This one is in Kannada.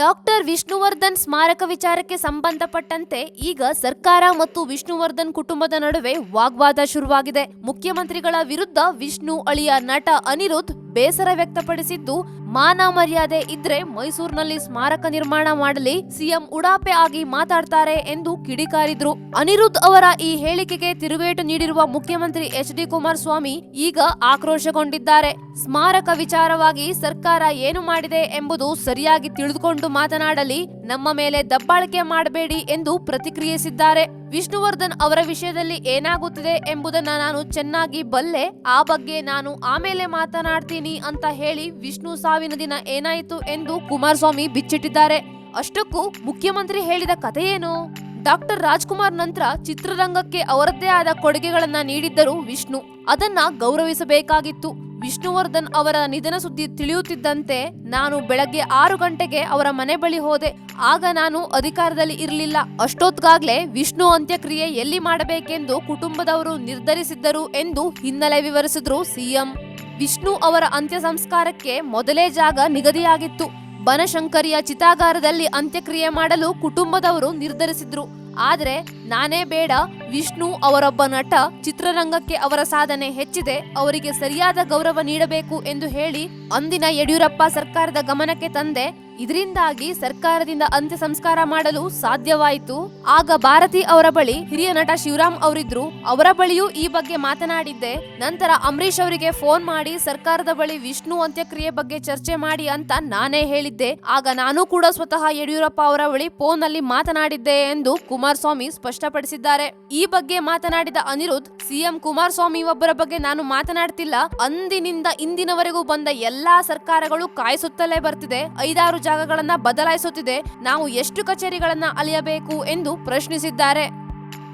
ಡಾಕ್ಟರ್ ವಿಷ್ಣುವರ್ಧನ್ ಸ್ಮಾರಕ ವಿಚಾರಕ್ಕೆ ಸಂಬಂಧಪಟ್ಟಂತೆ ಈಗ ಸರ್ಕಾರ ಮತ್ತು ವಿಷ್ಣುವರ್ಧನ್ ಕುಟುಂಬದ ನಡುವೆ ವಾಗ್ವಾದ ಶುರುವಾಗಿದೆ. ಮುಖ್ಯಮಂತ್ರಿಗಳ ವಿರುದ್ಧ ವಿಷ್ಣು ಅಳಿಯ ನಟ ಅನಿರುದ್ಧ್ ಬೇಸರ ವ್ಯಕ್ತಪಡಿಸಿದ್ದು ಮಾನ ಮರ್ಯಾದೆ ಇದ್ರೆ ಮೈಸೂರಿನಲ್ಲಿ ಸ್ಮಾರಕ ನಿರ್ಮಾಣ ಮಾಡಲಿ, ಸಿಎಂ ಉಡಾಪೆ ಆಗಿ ಮಾತಾಡ್ತಾರೆ ಎಂದು ಕಿಡಿಕಾರಿದ್ರು. ಅನಿರುದ್ಧ್ ಅವರ ಈ ಹೇಳಿಕೆಗೆ ತಿರುಗೇಟು ನೀಡಿರುವ ಮುಖ್ಯಮಂತ್ರಿ ಎಚ್ ಡಿ ಕುಮಾರಸ್ವಾಮಿ ಈಗ ಆಕ್ರೋಶಗೊಂಡಿದ್ದಾರೆ. ಸ್ಮಾರಕ ವಿಚಾರವಾಗಿ ಸರ್ಕಾರ ಏನು ಮಾಡಿದೆ ಎಂಬುದು ಸರಿಯಾಗಿ ತಿಳಿದುಕೊಂಡು ಮಾತನಾಡಲಿ ನಮ್ಮ ಮೇಲೆ ದಬ್ಬಾಳಿಕೆ ಮಾಡಬೇಡಿ ಎಂದು ಪ್ರತಿಕ್ರಿಯಿಸಿದ್ದಾರೆ. ವಿಷ್ಣುವರ್ಧನ್ ಅವರ ವಿಷಯದಲ್ಲಿ ಏನಾಗುತ್ತಿದೆ ಎಂಬುದನ್ನ ನಾನು ಚೆನ್ನಾಗಿ ಬಲ್ಲೆ, ಆ ಬಗ್ಗೆ ನಾನು ಆಮೇಲೆ ಮಾತನಾಡ್ತೀನಿ ಅಂತ ಹೇಳಿ ವಿಷ್ಣು ಸಾವಿನ ದಿನ ಏನಾಯಿತು ಎಂದು ಕುಮಾರಸ್ವಾಮಿ ಬಿಚ್ಚಿಟ್ಟಿದ್ದಾರೆ. ಅಷ್ಟಕ್ಕೂ ಮುಖ್ಯಮಂತ್ರಿ ಹೇಳಿದ ಕಥೆಯೇನು? ಡಾಕ್ಟರ್ ರಾಜ್ಕುಮಾರ್ ನಂತರ ಚಿತ್ರರಂಗಕ್ಕೆ ಅವರದ್ದೇ ಆದ ಕೊಡುಗೆಗಳನ್ನ ನೀಡಿದ್ದರು ವಿಷ್ಣು. ಅದನ್ನ ಗೌರವಿಸಬೇಕಾಗಿತ್ತು. ವಿಷ್ಣುವರ್ಧನ್ ಅವರ ನಿಧನ ಸುದ್ದಿ ತಿಳಿಯುತ್ತಿದ್ದಂತೆ ನಾನು ಬೆಳಗ್ಗೆ ಆರು ಗಂಟೆಗೆ ಅವರ ಮನೆ ಬಳಿ ಹೋದೆ. ಆಗ ನಾನು ಅಧಿಕಾರದಲ್ಲಿ ಇರಲಿಲ್ಲ. ಅಷ್ಟೊತ್ಗಾಗ್ಲೇ ವಿಷ್ಣು ಅಂತ್ಯಕ್ರಿಯೆ ಎಲ್ಲಿ ಮಾಡಬೇಕೆಂದು ಕುಟುಂಬದವರು ನಿರ್ಧರಿಸಿದ್ದರು ಎಂದು ಹಿನ್ನೆಲೆ ವಿವರಿಸಿದ್ರು ಸಿಎಂ. ವಿಷ್ಣು ಅವರ ಅಂತ್ಯ ಸಂಸ್ಕಾರಕ್ಕೆ ಮೊದಲೇ ಜಾಗ ನಿಗದಿಯಾಗಿತ್ತು. ಬನಶಂಕರಿಯ ಚಿತಾಗಾರದಲ್ಲಿ ಅಂತ್ಯಕ್ರಿಯೆ ಮಾಡಲು ಕುಟುಂಬದವರು ನಿರ್ಧರಿಸಿದ್ರು. ಆದರೆ ನಾನೇ ಬೇಡ ವಿಷ್ಣು ಅವರೊಬ್ಬ ನಟ ಚಿತ್ರರಂಗಕ್ಕೆ ಅವರ ಸಾಧನೆ ಹೆಚ್ಚಿದೆ. ಅವರಿಗೆ ಸರಿಯಾದ ಗೌರವ ನೀಡಬೇಕು ಎಂದು ಹೇಳಿ ಅಂದಿನ ಯಡಿಯೂರಪ್ಪ ಸರ್ಕಾರದ ಗಮನಕ್ಕೆ ತಂದೆ. ಇದರಿಂದಾಗಿ ಸರ್ಕಾರದಿಂದ ಅಂತ್ಯ ಸಂಸ್ಕಾರ ಮಾಡಲು ಸಾಧ್ಯವಾಯಿತು. ಆಗ ಭಾರತಿ ಅವರ ಬಳಿ ಹಿರಿಯ ನಟ ಶಿವರಾಮ್ ಅವರಿದ್ರು. ಅವರ ಬಳಿಯೂ ಈ ಬಗ್ಗೆ ಮಾತನಾಡಿದ್ದೆ. ನಂತರ ಅಂಬರೀಶ್ ಅವರಿಗೆ ಫೋನ್ ಮಾಡಿ ಸರ್ಕಾರದ ಬಳಿ ವಿಷ್ಣು ಅಂತ್ಯಕ್ರಿಯೆ ಬಗ್ಗೆ ಚರ್ಚೆ ಮಾಡಿ ಅಂತ ನಾನೇ ಹೇಳಿದ್ದೆ. ಆಗ ನಾನು ಕೂಡ ಸ್ವತಃ ಯಡಿಯೂರಪ್ಪ ಅವರ ಬಳಿ ಫೋನ್ನಲ್ಲಿ ಮಾತನಾಡಿದ್ದೆ ಎಂದು ಕುಮಾರಸ್ವಾಮಿ ಸ್ಪಷ್ಟಪಡಿಸಿದ್ದಾರೆ. ಈ ಬಗ್ಗೆ ಮಾತನಾಡಿದ ಅನಿರುದ್ಧ್, ಸಿಎಂ ಕುಮಾರಸ್ವಾಮಿ ಒಬ್ಬರ ಬಗ್ಗೆ ನಾನು ಮಾತನಾಡ್ತಿಲ್ಲ. ಅಂದಿನಿಂದ ಇಂದಿನವರೆಗೂ ಬಂದ ಎಲ್ಲಾ ಸರ್ಕಾರಗಳು ಕಾಯಿಸುತ್ತಲೇ ಬರ್ತಿದೆ. ಐದಾರು ಜಾಗಗಳನ್ನ ಬದಲಾಯಿಸುತ್ತಿದೆ. ನಾವು ಎಷ್ಟು ಕಚೇರಿಗಳನ್ನ ಅಲಿಯಬೇಕು ಎಂದು ಪ್ರಶ್ನಿಸಿದ್ದಾರೆ.